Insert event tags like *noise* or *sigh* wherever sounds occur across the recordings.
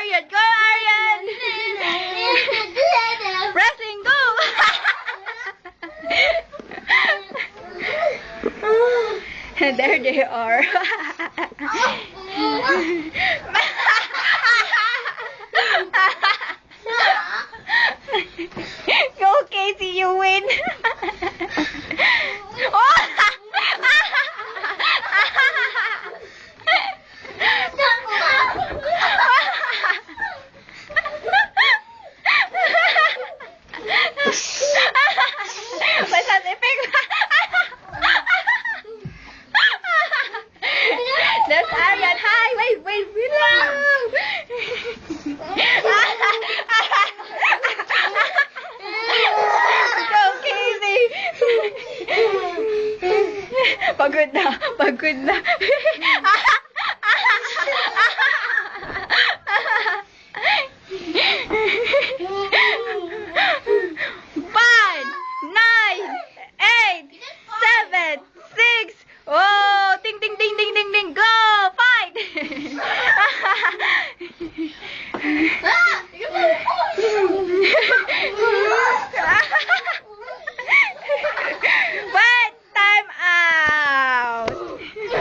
Aryan, Go, Aryan! Wrestling, go! And *laughs* there they are. *laughs* go, Casey, you win! There's Arian. Hi. Wait, wait, lang. *laughs* Go, Casey. Pagod na. Pagod na.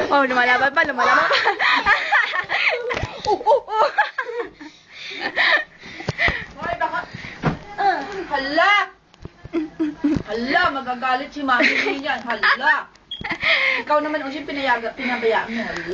Oh, lumalaban pa, lumalaban pa. oh, oh, oh. Hoy, baka... Hala! Hala, magagalit si mami niyan. Hala! Ikaw naman, Usin, pinayaga, pinabayaan mo. Hala!